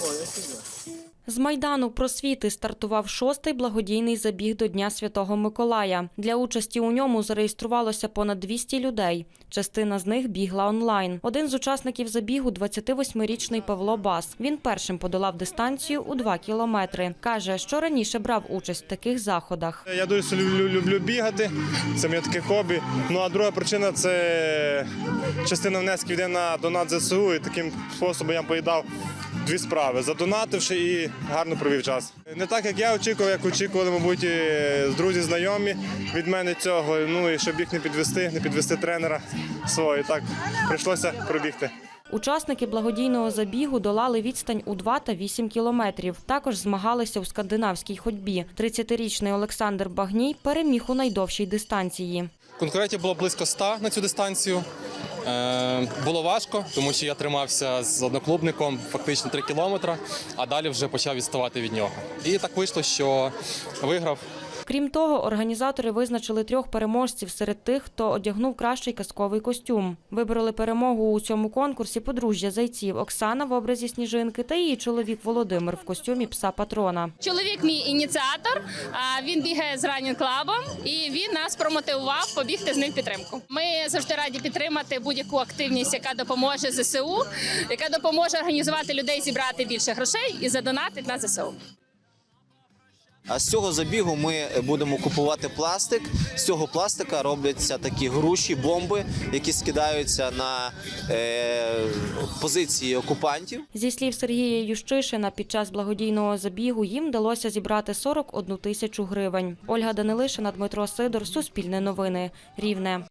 我的这个 З майдану просвіти стартував шостий благодійний забіг до Дня Святого Миколая. Для участі у ньому зареєструвалося понад 200 людей. Частина з них бігла онлайн. Один з учасників забігу – 28-річний Павло Бас. Він першим подолав дистанцію у 2 кілометри. Каже, що раніше брав участь в таких заходах. Я дуже люблю, люблю бігати, це моє таке хобі. Ну а друга причина це частина внесків йде на донат ЗСУ, і таким способом я поїдав дві справи, задонативши і гарно провів час. Не так, як я очікував, як очікували, мабуть, друзі, знайомі від мене цього. Ну і щоб їх не підвести, не підвести тренера свого. І так прийшлося пробігти. Учасники благодійного забігу долали відстань у 2 та 8 кілометрів. Також змагалися у скандинавській ходьбі. 30-річний Олександр Багній переміг у найдовшій дистанції. Конкурентів було близько 100 на цю дистанцію. Е, було важко, тому що я тримався з одноклубником фактично 3 кілометри, а далі вже почав відставати від нього. І так вийшло, що виграв. Крім того, організатори визначили трьох переможців серед тих, хто одягнув кращий казковий костюм. Вибрали перемогу у цьому конкурсі подружжя зайців Оксана в образі сніжинки та її чоловік Володимир в костюмі пса патрона. Чоловік мій ініціатор. Він бігає з Running Club і він нас промотивував побігти з ним підтримку. Ми завжди раді підтримати будь-яку активність, яка допоможе ЗСУ, яка допоможе організувати людей зібрати більше грошей і задонатити на ЗСУ. А з цього забігу ми будемо купувати пластик. З цього пластика робляться такі груші, бомби, які скидаються на е, позиції окупантів. Зі слів Сергія Ющишина, під час благодійного забігу їм вдалося зібрати 41 тисячу гривень. Ольга Данилишина, Дмитро Сидор, Суспільне новини, Рівне.